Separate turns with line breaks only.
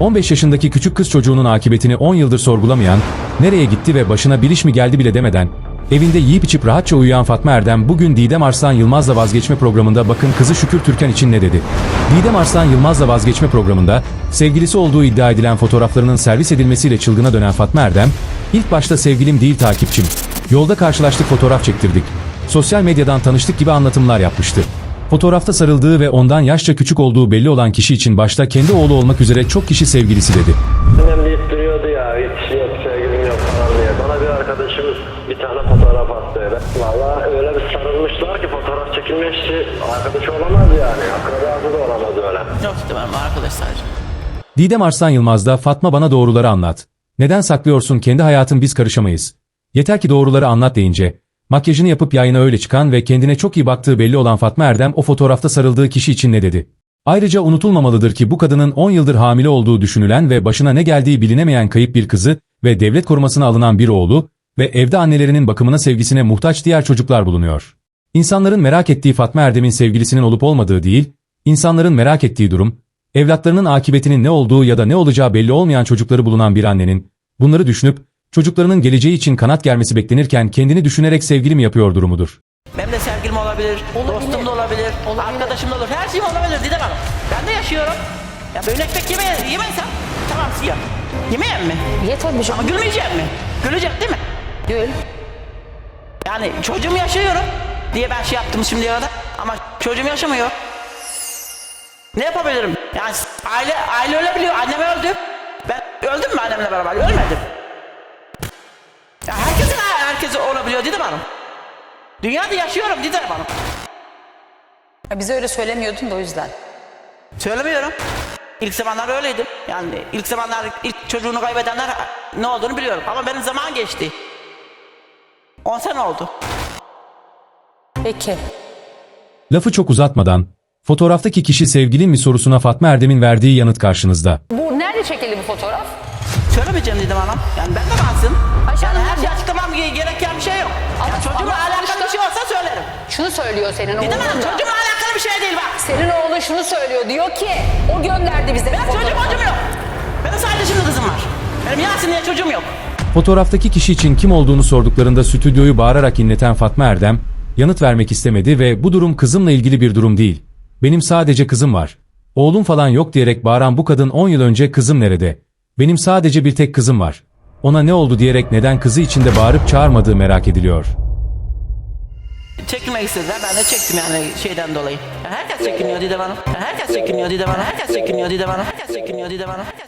15 yaşındaki küçük kız çocuğunun akıbetini 10 yıldır sorgulamayan, nereye gitti ve başına bir iş mi geldi bile demeden, evinde yiyip içip rahatça uyuyan Fatma Erdem bugün Didem Arslan Yılmaz'la vazgeçme programında bakın kızı Şükür Türkan için ne dedi. Didem Arslan Yılmaz'la vazgeçme programında, sevgilisi olduğu iddia edilen fotoğraflarının servis edilmesiyle çılgına dönen Fatma Erdem, ilk başta sevgilim değil takipçim, yolda karşılaştık fotoğraf çektirdik, sosyal medyadan tanıştık gibi anlatımlar yapmıştı. Fotoğrafta sarıldığı ve ondan yaşça küçük olduğu belli olan kişi için başta kendi oğlu olmak üzere çok kişi sevgilisi dedi.
Annem deyip duruyordu ya hiç yok sevgilim yok falan diye. Bana bir arkadaşımız bir tane fotoğraf attı öyle. Valla öyle bir sarılmışlar ki fotoğraf çekilmiş ki arkadaş olamaz yani. Akrabası da olamaz öyle.
Yok işte benim arkadaş sadece.
Didem Arslan Yılmaz da Fatma bana doğruları anlat. Neden saklıyorsun kendi hayatın biz karışamayız. Yeter ki doğruları anlat deyince, makyajını yapıp yayına öyle çıkan ve kendine çok iyi baktığı belli olan Fatma Erdem o fotoğrafta sarıldığı kişi için ne dedi? Ayrıca unutulmamalıdır ki bu kadının 10 yıldır hamile olduğu düşünülen ve başına ne geldiği bilinemeyen kayıp bir kızı ve devlet korumasına alınan bir oğlu ve evde annelerinin bakımına sevgisine muhtaç diğer çocuklar bulunuyor. İnsanların merak ettiği Fatma Erdem'in sevgilisinin olup olmadığı değil, insanların merak ettiği durum, evlatlarının akıbetinin ne olduğu ya da ne olacağı belli olmayan çocukları bulunan bir annenin, bunları düşünüp, çocuklarının geleceği için kanat germesi beklenirken kendini düşünerek sevgili mi yapıyor durumudur.
Benim de sevgilim olabilir, dostum da olabilir, arkadaşım da olur. Her şeyim olabilir Didem Hanım. Ben de yaşıyorum. Ya böyle ekmek yemeye, yemezsem tamam siyah. Yemeyeyim mi?
Ye tabii canım.
Ama gülmeyeceğim mi? Gülecek değil mi?
Gül.
Yani çocuğum yaşıyorum diye ben şey yaptım şimdiye kadar. Ama çocuğum yaşamıyor. Ne yapabilirim? Yani aile aile ölebiliyor. Annem öldü. Ben öldüm mü annemle beraber? Ölmedim. Olabiliyor Didem Hanım. Dünyada yaşıyorum Didem Hanım.
Ya bize öyle söylemiyordun da o yüzden.
Söylemiyorum. İlk zamanlar öyleydim. Yani ilk zamanlar ilk çocuğunu kaybedenler ne olduğunu biliyorum. Ama benim zaman geçti. 10 sene oldu.
Peki.
Lafı çok uzatmadan, fotoğraftaki kişi sevgilin mi sorusuna Fatma Erdem'in verdiği yanıt karşınızda.
Bu nerede çekildi bu fotoğraf?
Söylemeyeceğim dedim hanım. Yani ben de varsın. Yani her şey
ama-
açıklamam ge- gereken bir şey yok.
Ama-
Yani çocuğumla
ama
alakalı
sonuçta-
bir şey olsa söylerim.
Şunu söylüyor senin
Dedim
oğlun da.
çocuğumla alakalı bir şey değil bak.
Senin oğlun şunu söylüyor. Diyor ki o gönderdi bize.
Benim çocuğum çocuğum yok. Benim sadece şimdi kızım var. Benim Yasin diye çocuğum yok.
Fotoğraftaki kişi için kim olduğunu sorduklarında stüdyoyu bağırarak inleten Fatma Erdem, yanıt vermek istemedi ve bu durum kızımla ilgili bir durum değil. Benim sadece kızım var. Oğlum falan yok diyerek bağıran bu kadın 10 yıl önce kızım nerede? Benim sadece bir tek kızım var. Ona ne oldu diyerek neden kızı içinde bağırıp çağırmadığı merak ediliyor.
Çekilmek istediler. Ben de çektim yani şeyden dolayı. Herkes çekiniyor Hanım. Yani herkes çekiniyor Didem Hanım. Herkes çekiniyor Didem Hanım. Herkes çekiniyor. Herkes çekiniyor.